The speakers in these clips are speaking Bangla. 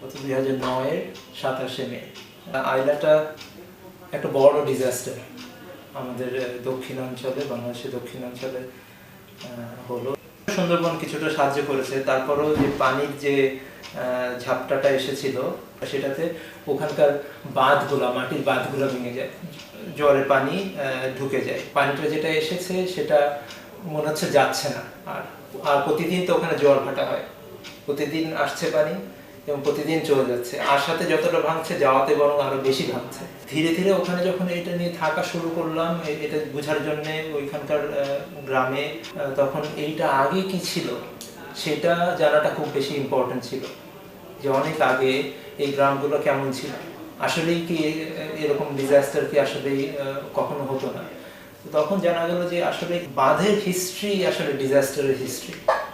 দুই হাজার নয়ের সাতাশে মে। আইলাটা একটা বড় ডিজাস্টার আমাদের দক্ষিণাঞ্চলে বাংলাদেশের দক্ষিণাঞ্চলে হলো। সুন্দরবন কিছুটা সাহায্য করেছে। তারপরেও যে পানির যে ঝাপটাটা এসেছিল, সেটাতে ওখানকার বাঁধগুলা, মাটির বাঁধগুলো ভেঙে যায়। জোয়ারের পানি ঢুকে যায়। পানিটা যেটা এসেছে, সেটা মনে হচ্ছে যাচ্ছে না। আর আর প্রতিদিন তো ওখানে জোয়ার ভাটা হয়। প্রতিদিন আসছে পানি। এবং প্রতিদিন চলে যাচ্ছে। আর সাথে যতটা ভাঙছে, যাওয়াতে বরং আরও বেশি ভাঙছে। ধীরে ধীরে ওখানে যখন এটা নিয়ে থাকা শুরু করলাম এটা বোঝার জন্য ওইখানকার গ্রামে তখন এইটা আগে কি ছিল? সেটা জানাটা খুব বেশি ইম্পর্টেন্ট ছিল। যে অনেক আগে এই গ্রামগুলো কেমন ছিল? আসলেই কি এরকম ডিজাস্টার কি আসলেই কখনো হতো না? তখন জানা গেল যে আসলে বাঁধের হিস্ট্রি আসলে ডিজাস্টারের হিস্ট্রি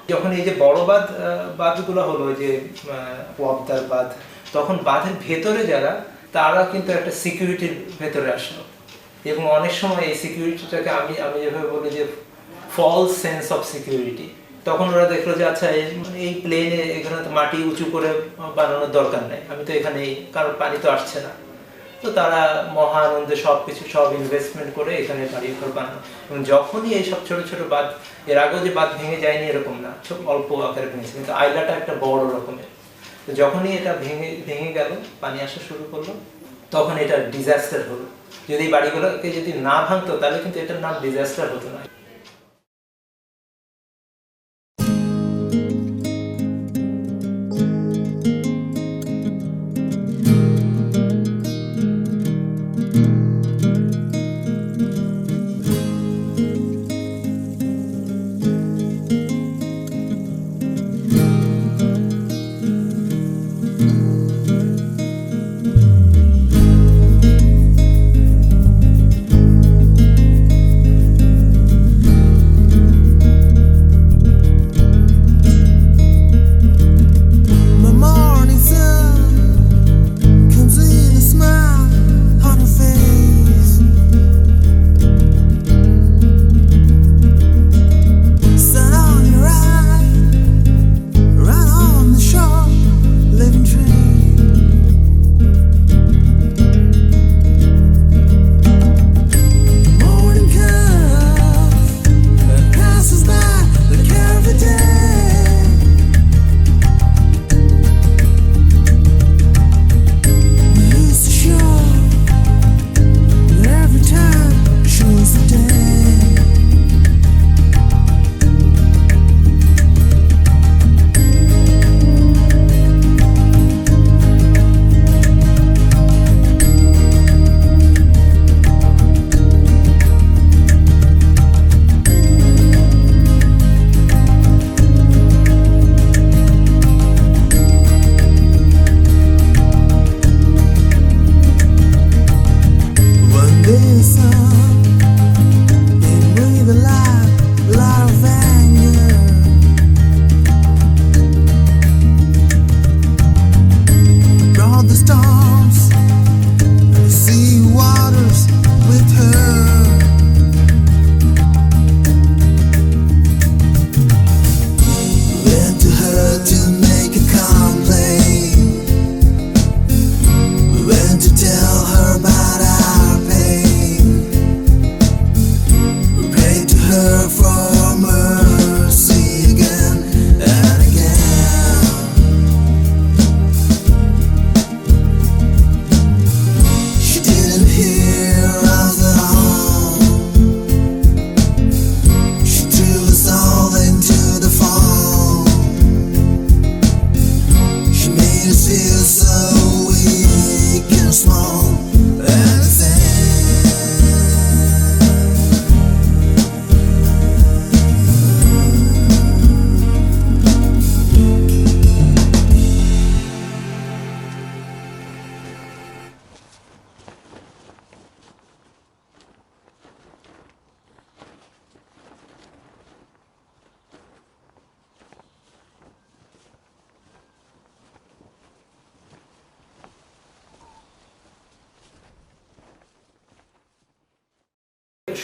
যখন এই যে বড় বাঁধ বাঁধগুলো হলো যে ওয়াবদার বাঁধ, তখন বাঁধের ভেতরে যারা, তারা কিন্তু একটা সিকিউরিটির ভেতরে আসলো। এবং অনেক সময় এই সিকিউরিটিটাকে আমি আমি যেভাবে বলি যে ফলস সেন্স অফ সিকিউরিটি তখন ওরা দেখল যে আচ্ছা এই- প্লেনে এখানে তো মাটি উঁচু করে বানানোর দরকার নেই। আমি তো এখানে কারণ পানি তো আসছে না। তো তারা মহা আনন্দে সব কিছু সব ইনভেস্টমেন্ট করে এখানে বাড়ি ঘর বানানো। এবং যখনই এই সব ছোট ছোট বাঁধ, এর আগেও যে বাঁধ ভেঙে যায়নি এরকম না, খুব অল্প আকারে ভেঙেছে। কিন্তু আইলাটা একটা বড় রকমের। তো যখনই এটা ভেঙে ভেঙে গেল, পানি আসা শুরু করল, তখন এটা ডিজাস্টার হলো। যদি বাড়িগুলোকে যদি না ভাঙতো, তাহলে কিন্তু এটার নাম ডিজাস্টার হতো না।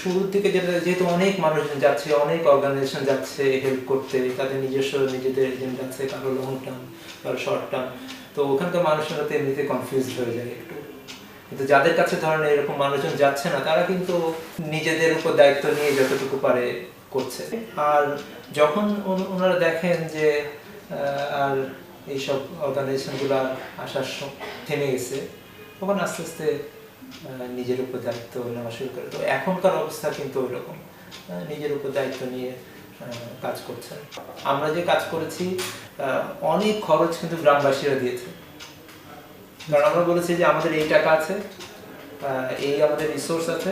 শুরুর দিকে যেটা যেহেতু অনেক মানুষজন যাচ্ছে, অনেক অর্গানাইজেশন যাচ্ছে হেল্প করতে, তাদের নিজস্ব নিজেদের এজেন্ট আছে, কারও লং টার্ম কারও শর্ট টার্ম তো ওখানকার মানুষেরা তো এমনিতে কনফিউজ হয়ে যায় একটু। কিন্তু যাদের কাছে ধরেন এরকম মানুষজন যাচ্ছে না, তারা কিন্তু নিজেদের উপর দায়িত্ব নিয়ে যতটুকু পারে করছে। আর যখন ওনারা দেখেন যে আর এইসব অর্গানাইজেশনগুলো আসার থেমে গেছে, তখন আস্তে আস্তে নিজের উপর দায়িত্ব নেওয়া শুরু করে। তো এখনকার অবস্থা কিন্তু ওই রকম নিজের উপর দায়িত্ব নিয়ে কাজ করছেন। আমরা যে কাজ করেছি অনেক খরচ কিন্তু গ্রামবাসীরা দিয়েছে। কারণ আমরা বলেছি যে আমাদের এই টাকা আছে এই আমাদের রিসোর্স আছে,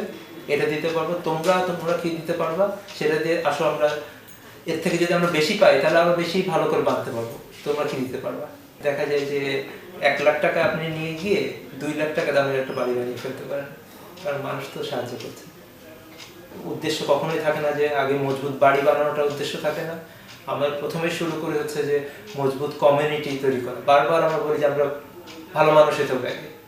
এটা দিতে পারব, তোমরা তোমরা কি দিতে পারবা, সেটা দিয়ে আসো আমরা। এর থেকে যদি আমরা বেশি পাই, তাহলে আমরা বেশি ভালো করে বাঁধতে পারব, তোমরা কি দিতে পারবা? দেখা যায় যে এক লাখ টাকা আপনি নিয়ে গিয়ে দুই লাখ টাকা দামের একটা বাড়ি বানিয়ে ফেলতে পারেন। কারণ মানুষ তো সাহায্য করছে। উদ্দেশ্য কখনোই থাকে না যে আগে মজবুত বাড়ি বানানোটা উদ্দেশ্য থাকে না। আমরা প্রথমে শুরু করে হচ্ছে যে মজবুত কমিউনিটি তৈরি করা। বারবার আমরা বলি যে আমরা ভালো মানুষ হতে হবে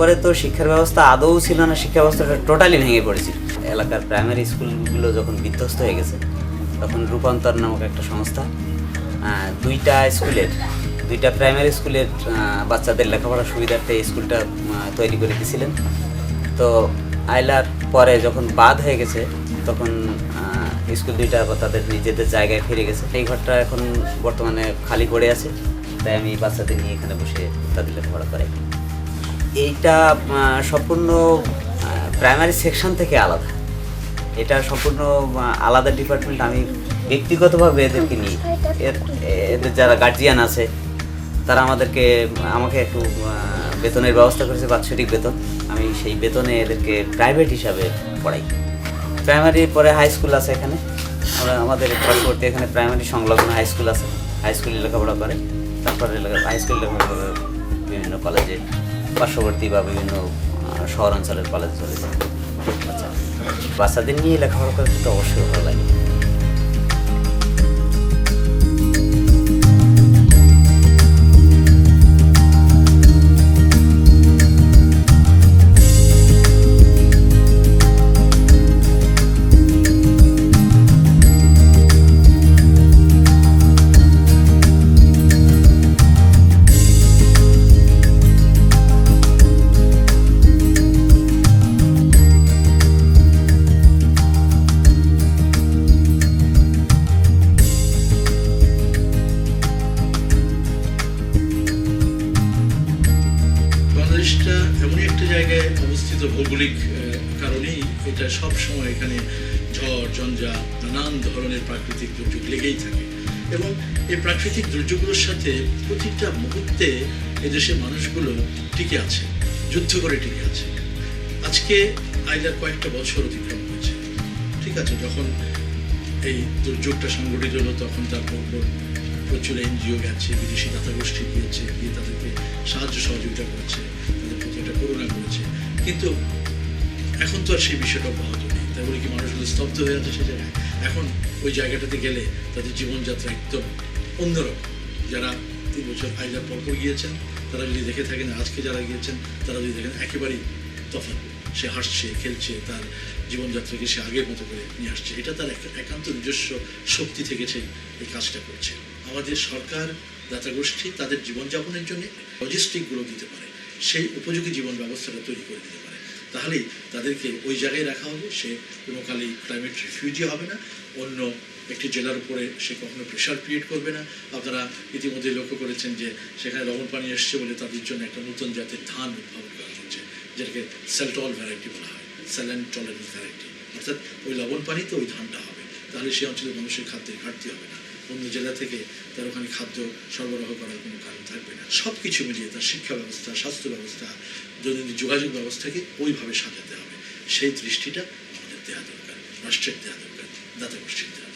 পরে তো শিক্ষার ব্যবস্থা আদৌ ছিল না, শিক্ষা ব্যবস্থাটা টোটালি ভেঙে পড়েছিল। এলাকার প্রাইমারি স্কুলগুলো যখন বিধ্বস্ত হয়ে গেছে, তখন রূপান্তর নামক একটা সংস্থা দুইটা স্কুলের, দুইটা প্রাইমারি স্কুলের বাচ্চাদের লেখাপড়ার সুবিধার্থে এই স্কুলটা তৈরি করে দিয়েছিলেন। তো আইলার পরে যখন বাদ হয়ে গেছে, তখন স্কুল দুইটা তাদের নিজেদের জায়গায় ফিরে গেছে। এই ঘরটা এখন বর্তমানে খালি পড়ে আছে, তাই আমি বাচ্চাদের নিয়ে এখানে বসে তাদের লেখাপড়া করাই। এইটা সম্পূর্ণ প্রাইমারি সেকশন থেকে আলাদা। এটা সম্পূর্ণ আলাদা ডিপার্টমেন্ট আমি ব্যক্তিগতভাবে এদেরকে নিই। এদের যারা গার্জিয়ান আছে, তারা আমাদেরকে, আমাকে একটু বেতনের ব্যবস্থা করেছে, বাৎসরিক বেতন। আমি সেই বেতনে এদেরকে প্রাইভেট হিসাবে পড়াই। প্রাইমারি পরে হাই স্কুল আছে এখানে। আমরা, আমাদের পার্শ্ববর্তী এখানে প্রাইমারি সংলগ্ন হাই স্কুল আছে। হাই স্কুলে লেখাপড়া করে। তারপরে হাই স্কুল লেখাপড়া করে বিভিন্ন কলেজে পার্শ্ববর্তী বা বিভিন্ন শহরাঞ্চলের কলেজ চলে যায়। আচ্ছা বাচ্চাদের নিয়ে লেখাপড়া করতে তো অবশ্যই ভালো লাগে। দুর্যোগগুলোর সাথে প্রতিটা মুহূর্তে এদেশের মানুষগুলো টিকে আছে, যুদ্ধ করে টিকে আছে। আজকে আইলার কয়েকটা বছর অতিক্রম হয়েছে। ঠিক আছে, যখন এই দুর্যোগটা সংগঠিত হলো, তখন তার পরপর প্রচুর এনজিও গেছে, বিদেশি দাতা গোষ্ঠী গিয়েছে, গিয়ে তাদেরকে সাহায্য সহযোগিতা করেছে, তাদের প্রতি একটা করুণা করেছে। কিন্তু এখন তো আর সেই বিষয়টা অব্যাহত নেই। তাই বলে কি মানুষগুলো স্তব্ধ হয়ে আছে সে জায়গায়? এখন ওই জায়গাটাতে গেলে তাদের জীবনযাত্রা একদম অন্যরকম। যারা তিন বছর আইজার পরপর গিয়েছেন, তারা যদি দেখে থাকেন আজকে যারা গিয়েছেন, তারা যদি দেখেন একেবারেই তফাৎ। সে হাসছে, খেলছে, তার জীবনযাত্রাকে সে আগের মতো করে নিয়ে আসছে। এটা তার এক- একান্ত নিজস্ব শক্তি থেকে সে এই কাজটা করছে। আমাদের সরকার, দাতা গোষ্ঠী তাদের জীবনযাপনের জন্য লজিস্টিকগুলো দিতে পারে। সেই উপযোগী জীবন ব্যবস্থাটা তৈরি করে দিতে পারে। তাহলেই তাদেরকে ওই জায়গায় রাখা হবে। সে কোনো কালেই ক্লাইমেট রিফিউজি হবে না। অন্য একটি জেলার উপরে সে কখনো প্রেশার ক্রিয়েট করবে না। আপনারা ইতিমধ্যে লক্ষ্য করেছেন যে সেখানে লবণ পানি এসছে বলে তাদের জন্য একটা নতুন জাতের ধান উদ্ভাবন করা হচ্ছে, যেটাকে সেলটল ভ্যারাইটি বলা হয় স্যালেন টলারেন্স ভ্যারাইটি অর্থাৎ ওই লবণ পানিতে ওই ধানটা হবে, তাহলে সেই অঞ্চলের মানুষের খাদ্যের ঘাটতি হবে না। অন্য জেলা থেকে তার ওখানে খাদ্য সরবরাহ করার কোনো কারণ থাকবে না। সব কিছু মিলিয়ে তার শিক্ষা ব্যবস্থা, স্বাস্থ্য ব্যবস্থা, দৈনন্দিন যোগাযোগ ব্যবস্থাকে ওইভাবে সাজাতে হবে। সেই দৃষ্টিটা আমাদের দেওয়া দরকার, রাষ্ট্রের দেওয়া দরকার, দাতা গোষ্ঠীর দেওয়া